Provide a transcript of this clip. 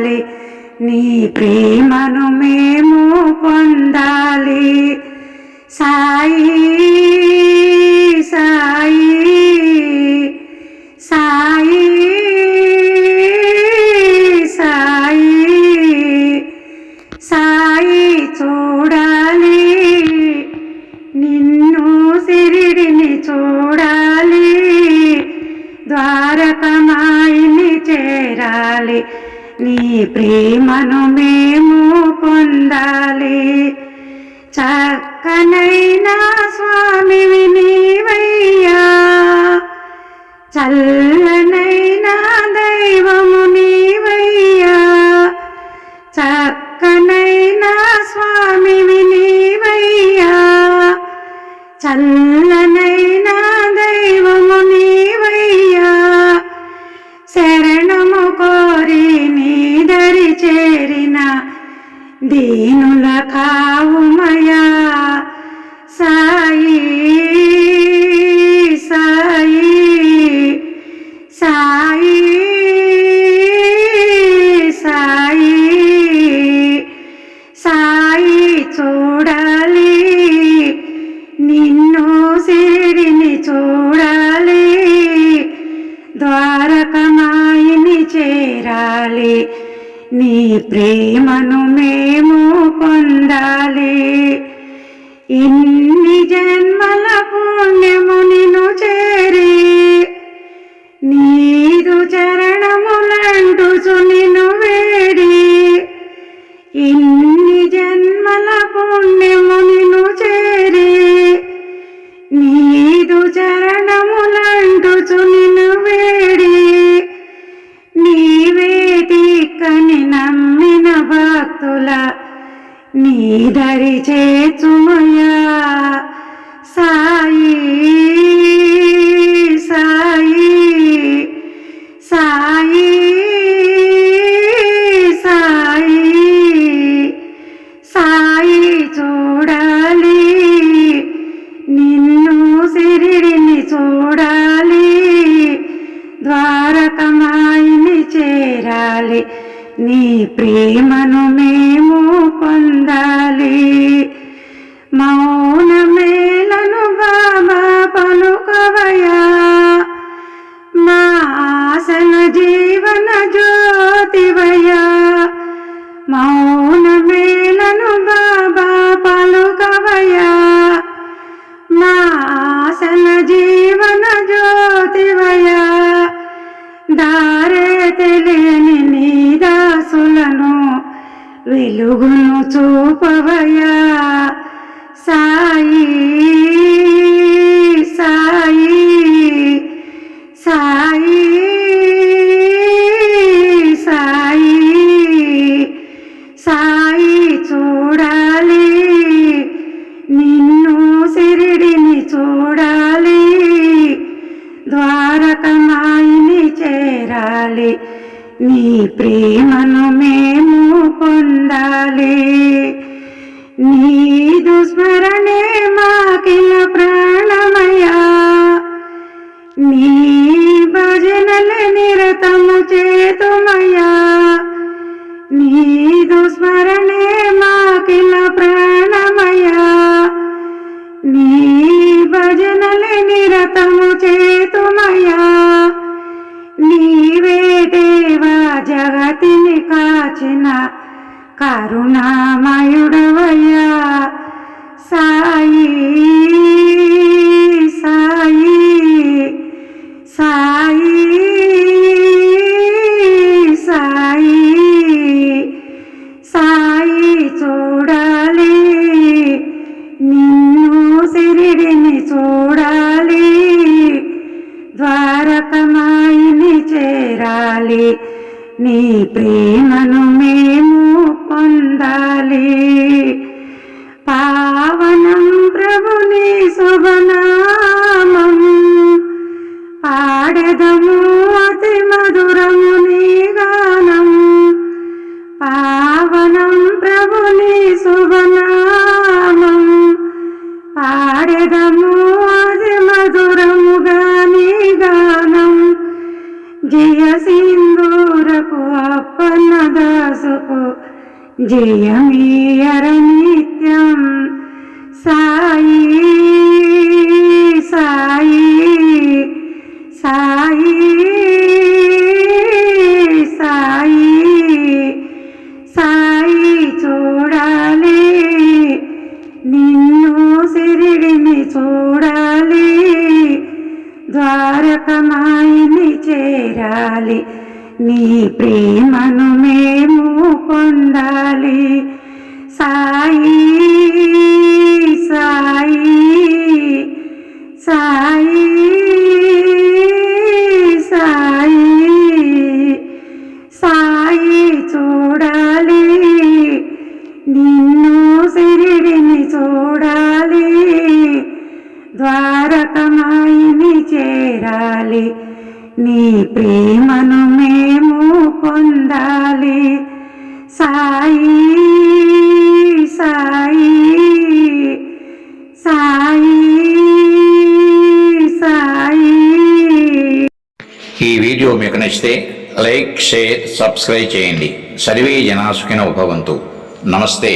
పొందాలి. నీ ప్రేమను మేము పొందాలి. సాయి సాయి సాయి సాయి సాయి చూడాలి. నిన్ను సిరిడిని చూడాలి. ద్వారకమాయిని చేరాలి. నీ ప్రేమను మేము పొందాలి. చక్కనైనా స్వామివి నీవయ్యా. చల్లనైనా దైవము నీవయ్యా. చక్కనైనా స్వామివి నీవయ్యా. చల్లనైనా దైవము దీనుల కావుమయా? సాయి సాయి సాయి సాయి సాయి చూడాలి. నిన్ను సిరిని చూడాలి. ద్వారకమాయిని చేరాలి. నీ ప్రేమను మేము పొందాలి. ఇన్ని జన్మల పుణ్యము నిను చేరి నీదు నీ ప్రేమను మేము పొందాలి. మౌనమేలను బాబా పలుకవయా. మా ఆసన జీవన జ్యోతివయా. మౌనమేలను బాబా పలుకవయా. మా ఆసన జీవన జ్యోతివయా. దారే తెలియని నీ దాసులను వెలుగును చూపవయా సాయి. నీ ప్రేమను మే కాచిన కరుణామయుడవయ్యా. సాయి సాయి సాయి సాయి సాయి చూడాలి. నిన్ను సిరిడిని చూడాలి. ద్వారకమాయిని చేరాలి. నీ ప్రేమను మేము పొందాలి. పావనం ప్రభుని శుభనామం. పాడెదము అతి మధురము నీ గానం. పావనం ప్రభుని శుభనామం. పాడెదము అప్పన్న దాసుకు జయమీయర నిత్యం సాయి సాయి సాయి సాయి సాయి చూడాలి. నిన్ను సిరిడిని చూడాలి. ద్వారకమాయిని చేరాలి. నీ ప్రేమను మేము పొందాలి. సాయి సాయి సాయి సాయి సాయి చూడాలి. నిన్ను సిరిడిని చూడాలి. ద్వారకమాయిని చేరాలి. నీ ప్రేమను మేము పొందాలి. సాయి సాయి సాయి సాయి. ఈ వీడియో మీకు నచ్చితే లైక్ షేర్ సబ్స్క్రైబ్ చేయండి. సర్వే జనా ఉపవంతు నమస్తే.